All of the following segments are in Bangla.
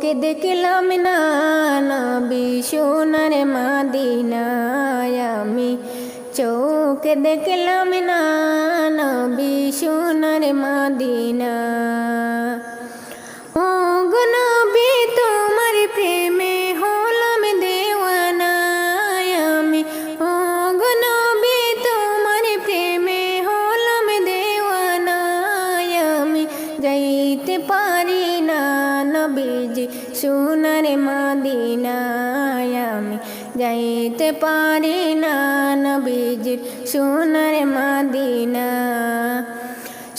চোখে দেখলাম না নবী সোনার মাদিনা আমি। চোখে দেখলাম না নবী সোনার মাদিনা। মাদিনায় আমি যাইতে পারি না, নবীজি সোনার মাদিনা।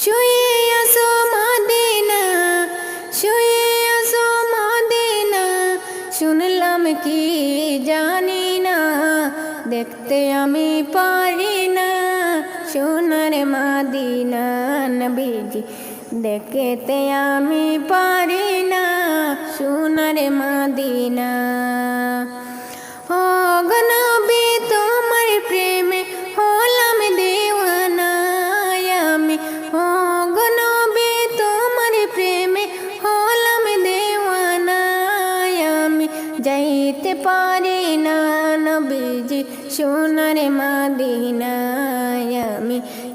শুয়ে আসো মাদিনা, শুয়ে মাদিনা, শুনলাম কি জানি না, দেখতে আমি পারি না সোনার মাদিনা, নবীজি দেখতে আমি পারি না, সোনার মাদিনা। ও গো নবী, তোমার প্রেমে হলাম দেওয়ানা আমি। ও গো নবী, তোমার প্রেমে হলাম দেওয়ানা আমি। যাইতে পারি না নবীজি, সোনার মাদিনায় আমি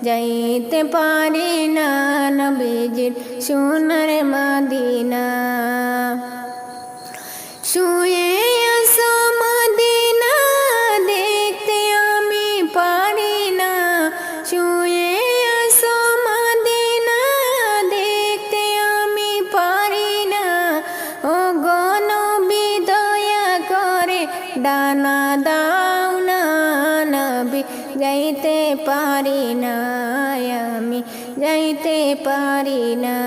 যাইতে পারি না নবীজির সোনার মাদিনা। শুয়ে আমি পারি না। শুয়ে আমি পারি না। ও গনবি দয়া করে ডানা নবী যাইতে পারি না আমি যাইতে পারি না।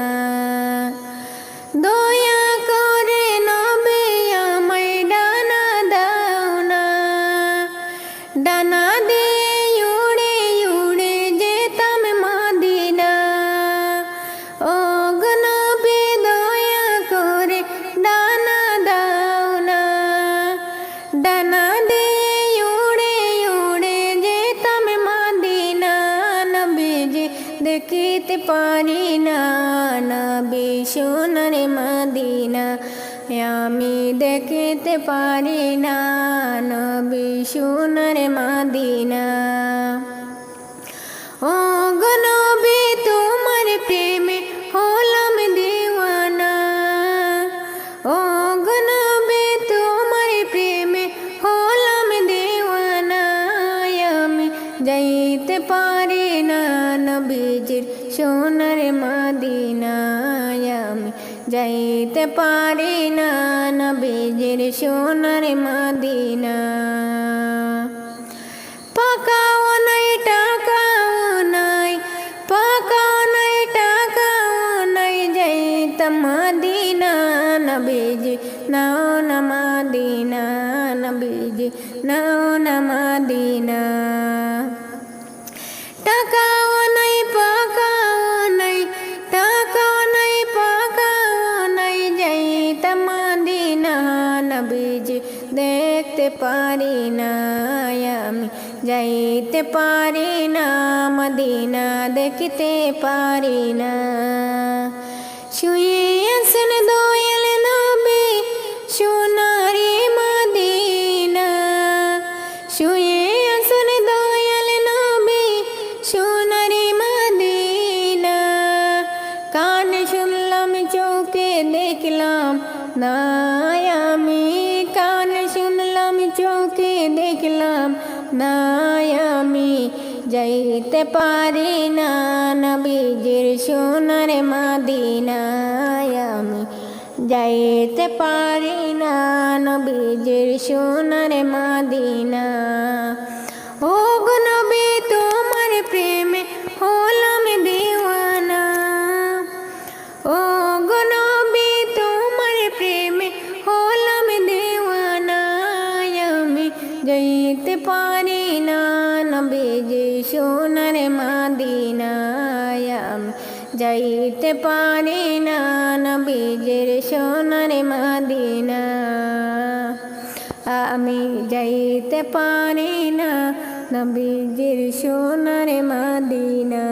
দেখিতে পারি না নবী সোনার মাদিনা। আমি দেখিতে পারি না নবী সোনার মাদিনা। ও গো নবী, তোমার প্রেমে হলাম দিওয়ানা। ও গো নবী, তোমার প্রেমে হলাম দিওয়ানা। আমি যাইতে পারি সোনার মাদিনায় আমি যাইতে পারি না নবীজির সোনার মাদিনা। পাকাও নাই, টাকাও নাই, পাকাও নাই, টাকাও নাই, যাইতাম মাদিনা নবীজি নাও না মাদিনা নবীজি নাও না মাদিনা। পারি না আমি যাইতে পারি না মদিনা দেখতে পারি না দেখলাম না আমি যাইতে পারি না। নবীজির সোনার মাদিনায় আমি যাইতে পারি না। নবীজির সোনার মাদিনা আমি পারি না নবীজি সোনার মাদিনায় যাইতে পারি না নবীজির সোনার মাদিনা আমি যাইতে পারি না নবীজির সোনার মাদিনা